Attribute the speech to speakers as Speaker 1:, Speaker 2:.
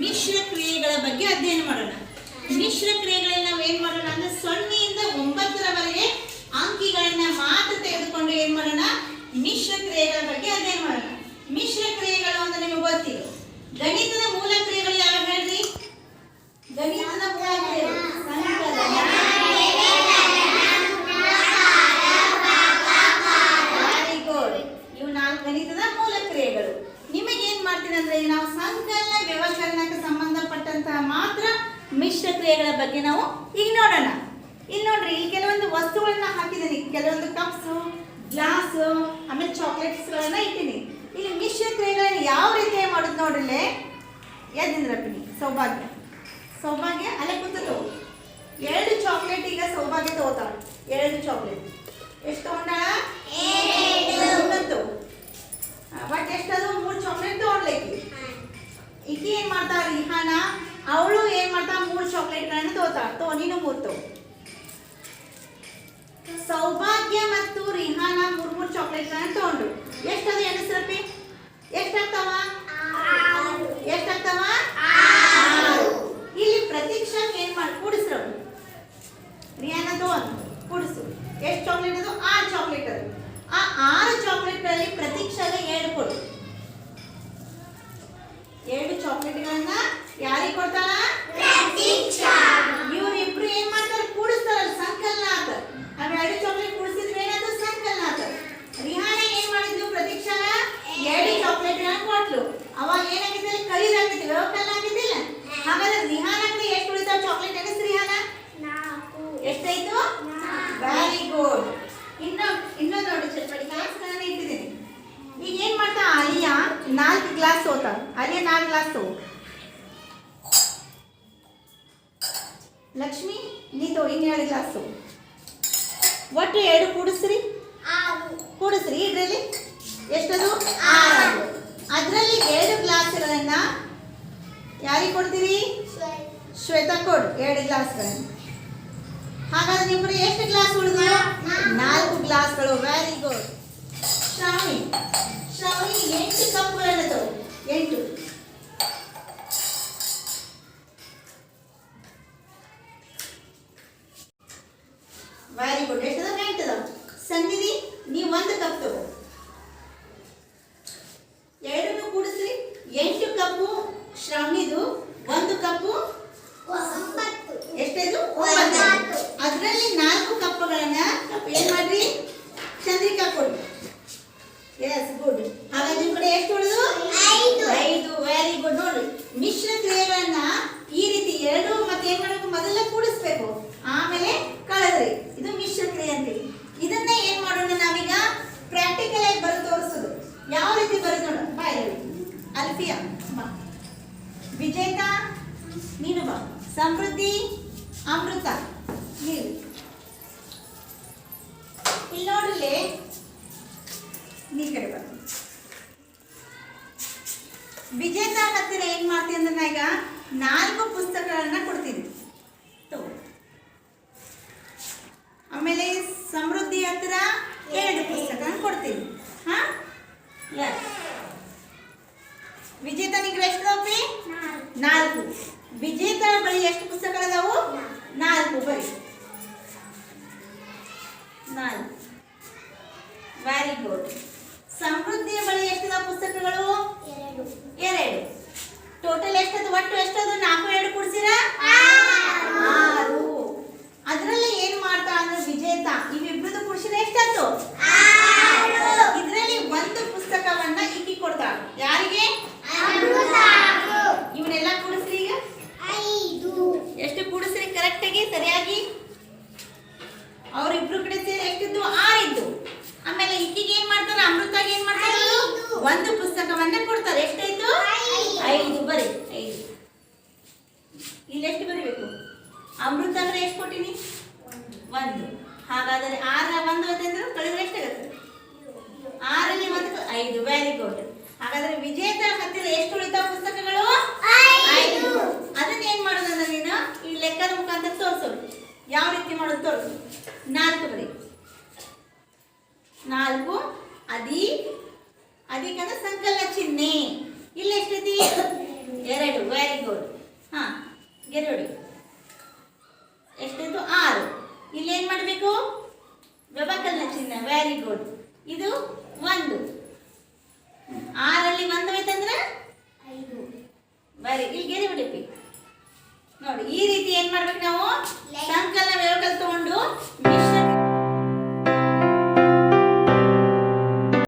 Speaker 1: ಮಿಶ್ರ ಕ್ರಿಯೆಗಳ ಬಗ್ಗೆ ಅಧ್ಯಯನ ಮಾಡೋಣ. ಮಿಶ್ರ ಕ್ರಿಯೆಗಳಲ್ಲಿ ನಾವು ಏನ್ ಮಾಡೋಣ ಅಂದ್ರೆ ಸೊನ್ನೆಯಿಂದ ಒಂಬತ್ತರವರೆಗೆ ಅಂಕಿಗಳನ್ನ ಮಾತ್ರ ತೆಗೆದುಕೊಂಡು ಏನ್ ಮಾಡೋಣ? ಮಿಶ್ರ ಕ್ರಿಯೆಗಳ ಬಗ್ಗೆ ಅಧ್ಯಯನ ಮಾಡೋಣ. ಮಿಶ್ರ ಕ್ರಿಯೆಗಳು ಅಂತ ನಿಮಗೆ ಗೊತ್ತಿದೆ. ಗಣಿತದ ಮೂಲ ಕ್ರಿಯೆಗಳು ಯಾವ ಹೇಳ್ರಿ? ಗಣಿತದ ಮೂಲ ಕ್ರಿಯೆಗಳು. ವೆರಿ ಇವು ನಾಲ್ಕು ಗಣಿತದ ಮೂಲ ಕ್ರಿಯೆಗಳು. ನಿಮಗೆ ಏನ್ ಮಾಡ್ತೀನಿ ಅಂದ್ರೆ ನಾವು ಸಂಕಲ ಕ್ರಿಯೆಗಳ ಬಗ್ಗೆ ನಾವು ಈಗ ನೋಡೋಣ. ಇಲ್ಲಿ ನೋಡ್ರಿ ಇಲ್ಲಿ ಕೆಲವೊಂದು ವಸ್ತುಗಳನ್ನ ಹಾಕಿದ್ದೀನಿ. ಕೆಲವೊಂದು ಕಪ್ಸು ಗ್ಲಾಸು ಆಮೇಲೆ ಚಾಕ್ಲೇಟ್ಸ್ಗಳನ್ನ ಇಟ್ಟಿನಿ ಇಲ್ಲಿ ಮಿಶ್ರ ಕ್ರಿಯೆಗಳನ್ನ ಯಾವ ರೀತಿ ಮಾಡೋದು ನೋಡ್ರಿ ಎದ್ದಿಂದ್ರಪ್ಪಿನಿ ಸೌಭಾಗ್ಯ. ಸೌಭಾಗ್ಯ ಅಲ್ಲೇ ಕೂತದ್ದು. ಎರಡು ಚಾಕ್ಲೇಟ್ ಈಗ ಸೌಭಾಗ್ಯ ತಗೋತಾಳ. ಎರಡು ಚಾಕ್ಲೇಟ್ ಎಷ್ಟು ತಗೊಂಡಾಳ? ಒಂಬತ್ತು. ಬಟ್ ಎಷ್ಟದು ಮೂರು ಚಾಕ್ಲೇಟ್ ತಗೊಂಡ್ಲೈಕಿ ಈಕಿ ಏನ್ ಮಾಡ್ತಾಳ? ರಿಹಾನ ಅವಳು ಏನ್ ಮಾಡ್ತಾಳ ತೋನಿನ ಚಾಕ್ಲೇಟ್ಗಳನ್ನ ನೀನು ಮೂರು ಸೌಭಾಗ್ಯ ಮತ್ತು ರಿಹಾನ ಮೂರ್ ಮೂರ್ ಚಾಕ್ಲೇಟ್ಗಳನ್ನ ತಗೊಂಡು. ಎಷ್ಟದ ಎನಿಸ್ರಪ್ಪಿ ಎಷ್ಟಾಗ್ತಾವ? ಎಷ್ಟಾಗ್ತಾವ. ಇಲ್ಲಿ ಪ್ರತೀಕ್ಷಾಕ್ ಏನ್ ಮಾಡಿ, ಕೂಡಿಸ್ರ. ರಿಯಾನ ತಗೊಂಡು, ಕೂಡಿಸು. ಎಷ್ಟು ಚಾಕ್ಲೇಟ್ ಅದು? ಆರು ಚಾಕ್ಲೇಟ್ ಅದು. ಆ ಆರು ಚಾಕ್ಲೇಟ್ಗಳಲ್ಲಿ ಪ್ರತೀಕ್ಷಾಗ ಏಳು ಕೊಡು. ಎರಡು ಚಾಕ್ಲೇಟ್ಗಳನ್ನ ಯಾರಿಗೆ ಕೊಡ್ತಾಳ ಇವ್ರಿಬ್ರು ಏನ್ ಮಾಡ್ತಾರೆ ಕೂಡಿಸ್ತಾರಲ್ಲ ಸಂಕಲನ ಆತ ಅವ್ ಎರಡು ಚಾಕ್ಲೇಟ್ ಕೂಡಿಸಿದ್ರೆ ಏನಾದ್ರು ಸಂಕಲನ ಆತ ರಿಹಾನ ಏನ್ ಮಾಡಿದ್ಲು ಪ್ರತೀಕ್ಷಾ ಎರಡು ಚಾಕ್ಲೇಟ್ಗಳನ್ನ ಕೊಟ್ಲು ಅವಾಗ ಏನಾಗಿದ್ದಲ್ಲಿ ಕಲಿದಾಗಿತ್ತು ವ್ಯವಕಲನ ಆಗಿದ್ದಿಲ್ಲ ಹಾಗಾದ್ರೆ ರಿಹಾನ ಕಡೆ ಎಷ್ಟು ಉಳಿತಾವ ಚಾಕ್ಲೇಟ್ ಎಣಿಸ್ ರಿಹಾನ ಎಷ್ಟಾಯ್ತು
Speaker 2: ವೆರಿ
Speaker 1: ಗುಡ್ ಇನ್ನು ಇನ್ನೊಂದು ನೋಡಿ ಚಟ್ಪಟಿ ಗ್ಲಾಸ್ಗಳನ್ನ ಇಟ್ಟಿದ್ದೀನಿ ಈಗ ಏನ್ ಮಾಡ್ತಾ ಅಲಿಯಾ ನಾಲ್ಕು ಗ್ಲಾಸ್ अरे ना ಗ್ಲಾಸ್ ತಗೋ ಲಕ್ಷ್ಮಿ ನೀ ತಗೋ ಇನ್ನೆರಡು ಗ್ಲಾಸು ಒಟ್ಟು ಎರಡು ಕೂಡಿಸ್ರಿ. ಕೂಡಿಸ್ರಿ ಇದರಲ್ಲಿ? ಎಷ್ಟದು? ಆರು. ಅದರಲ್ಲಿ ಎರಡು ಗ್ಲಾಸ್ಗಳನ್ನ ಯಾರಿಗೆ ಕೊಡ್ತೀರಿ? ಶ್ವೇತಾ ಕೊಡು ಎರಡು ಗ್ಲಾಸ್ಗಳನ್ನು ಹಾಗಾದ್ರೆ ನಿಮ್ಮಲ್ಲಿ ಎಷ್ಟು ಗ್ಲಾಸ್ ಉಳಿದು?
Speaker 2: ನಾಲ್ಕು.
Speaker 1: ಗ್ಲಾಸ್ಗಳು ವೆರಿ ಗುಡ್ ಶ್ರಾವಣಿ ಶ್ರಾವಣಿ ಎಂಟು ಕಪ್ಗಳನ್ನು ತಗೋ ಎಂಟು ವೆರಿ ಗುಡ್ ಎಷ್ಟದ ಎಂಟದ ಸನ್ನಿಧಿ ನೀವು ಒಂದು ಕಪ್ ತಗೋ ಎರಡನ್ನು ಕೂಡಿಸ್ರಿ ಎಂಟು ಕಪ್ಪು ಶ್ರಾವಣಿದು ಒಂದು ಕಪ್ಪು ಎಷ್ಟಿದು ಒಂಬತ್ತು ಅದರಲ್ಲಿ ನಾಲ್ಕು ಕಪ್ಪುಗಳನ್ನ ಕಪ್ ಏನ್ ಮಾಡ್ರಿ ಚಂದ್ರಿಕಾ ಕೊಡಿ ಎಸ್ ಗುಡ್ ಹಾಗಾದ್ರೆ ನಿಮ್ ಕಡೆ ಎಷ್ಟು ಉಳಿದು
Speaker 2: ಐದು.
Speaker 1: ಐದು ವೆರಿ ಗುಡ್ ನೋಡ್ರಿ ಮಿಶ್ರ ಕ್ರಿಯೆಗಳನ್ನ ಈ ರೀತಿ ಎರಡು ಮತ್ತೆ ಏನ್ ಮಾಡ್ಬೇಕು ಮೊದಲ ಕೂಡಿಸ್ಬೇಕು ಆಮೇಲೆ ಕಳೆದ್ರಿ ಇದು ಮಿಶ್ರ ಕ್ರಿಯೆ ಅಂತೀವಿ ಇದನ್ನ ಏನ್ ಮಾಡೋಣ ನಾವೀಗ ಪ್ರಾಕ್ಟಿಕಲ್ ಆಗಿ ಬರೆದು ತೋರಿಸೋದು ಯಾವ ರೀತಿ ಬರೆದು ನೋಡ ಬಾಯ್ ಅಲ್ಫಿಯಾ ವಿಜೇತಾ, ನೀನು ಬಾ. ಸಮೃದ್ಧಿ, ಅಮೃತ. ನೀವು ಇಲ್ಲಿ ನೋಡ್ರಿ ನೀ ಕಡೆ ಬಾ. ವಿಜೇತ ಹತ್ತಿರ ಏನ್ ಮಾಡ್ತೀನಿ ಅಂದ್ರೆ ನಾ ಈಗ ನಾಲ್ಕು ಪುಸ್ತಕಗಳನ್ನ ಕೊಡ್ತೀನಿ. ಆಮೇಲೆ ಸಮೃದ್ಧಿ ಹತ್ತಿರ ಎರಡು ಪುಸ್ತಕ ಕೊಡ್ತೀನಿ. ಹಾ? Yes. ವಿಜೇತ ನಿಗ್ರಹ ಎಷ್ಟು ಅದಾವ್ರಿ? ನಾಲ್ಕು. ವಿಜೇತರ ಬಳಿ ಎಷ್ಟು ಪುಸ್ತಕಗಳದಾವು? ನಾಲ್ಕು. ಬರಿ ನಾಲ್ಕು ವೆರಿ ಗುಡ್ ಸಮೃದ್ಧಿಯ ಬಳಿ ಎಷ್ಟಿದಾವ ಪುಸ್ತಕಗಳು ಎರಡು ಟೋಟಲ್ ಎಷ್ಟದು ಒಟ್ಟು ಎಷ್ಟದು ನಾಲ್ಕು ಎರಡು ಕೂಡಿಸಿರಾ ಆರು ಅದರಲ್ಲಿ ಏನ್ ಮಾಡ್ತಾ ಅಂದ್ರೆ ವಿಜೇತ ಇವಿಬ್ರದ್ದು ಕೂಡಿಸಿದ್ರೆ ಎಷ್ಟಾಯ್ತು ಇದರಲ್ಲಿ ಒಂದು ಪುಸ್ತಕವನ್ನ ಈಕಿ ಕೊಡ್ತಾಳ ಯಾರಿಗೆ ಇವನ್ನೆಲ್ಲ ಕೂಡಿಸ್ರಿ ಈಗ ಎಷ್ಟು ಕೂಡಿಸ್ರಿ ಕರೆಕ್ಟ್ ಆಗಿ ಸರಿಯಾಗಿ ಅವ್ರಿಬ್ರು ಕಡೆ ಸೇರಿ ಎಷ್ಟಿದ್ದು ಆರಿದ್ದು. ಆಮೇಲೆ ಈಕಿಗೆ ಏನ್ ಮಾಡ್ತಾರೆ? ಅಮೃತಾಗ ಏನ್ ಮಾಡ್ತಾರೆ. ಒಂದು ಪುಸ್ತಕವನ್ನ ಕೊಡ್ತಾರೆ. ಎಷ್ಟಾಯ್ತು
Speaker 2: ಐದು.
Speaker 1: ಬರಿ ಐದು. ಇಲ್ಲಿ ಎಷ್ಟು ಬರಿಬೇಕು? ಅಮೃತ ಅಂದ್ರೆ ಎಷ್ಟು ಕೊಟ್ಟಿನಿ? ಒಂದು. ಹಾಗಾದರೆ ಆರ ಒಂದು ಅಂತಂದ್ರೆ ಕಳೆದ್ರೆ ಎಷ್ಟಾಗುತ್ತೆ?
Speaker 2: ಆರಲ್ಲಿ
Speaker 1: ಒಂದು ಐದು. ವೆರಿ ಗುಡ್ ಹಾಗಾದ್ರೆ ವಿಜೇತ ಹತ್ತಿರ ಎಷ್ಟು ಉಳಿತಾವ ಪುಸ್ತಕಗಳು?
Speaker 2: ಐದು.
Speaker 1: ಅದನ್ನ ಏನ್ ಮಾಡೋದಂದ್ರೆ ನೀನು? ಈ ಲೆಕ್ಕದ ಮುಖಾಂತರ ತೋರಿಸೋದು ಯಾವ ರೀತಿ ಮಾಡೋದು ತೋರಿಸು ನಾಲ್ಕು ಬರೀ. ನಾಲ್ಕು ಅದಿ ಅದಕ್ಕಂದ್ರೆ ಸಂಕಲನ ಚಿಹ್ನೆ. ಇಲ್ಲಿ ಎಷ್ಟೈತಿ? ಎರಡು ವೆರಿ ಗುಡ್ ಹಾ ಎರಡು ಎಷ್ಟಾಯ್ತು ಆರು. ಇಲ್ಲಿ ಏನ್ ಮಾಡಬೇಕು? ವ್ಯವಕಲನ ಚಿಹ್ನೆ ವೆರಿ ಗುಡ್ ಇದು ಒಂದು. ಆರಲ್ಲಿ ಒಂದು ನೋಡಿ ಈ ರೀತಿ ಏನ್ ಮಾಡ್ಬೇಕು ನಾವು? ಸಂಕಲನ ವ್ಯವಕಲ್ ತಗೊಂಡು ಮಿಶ್ರ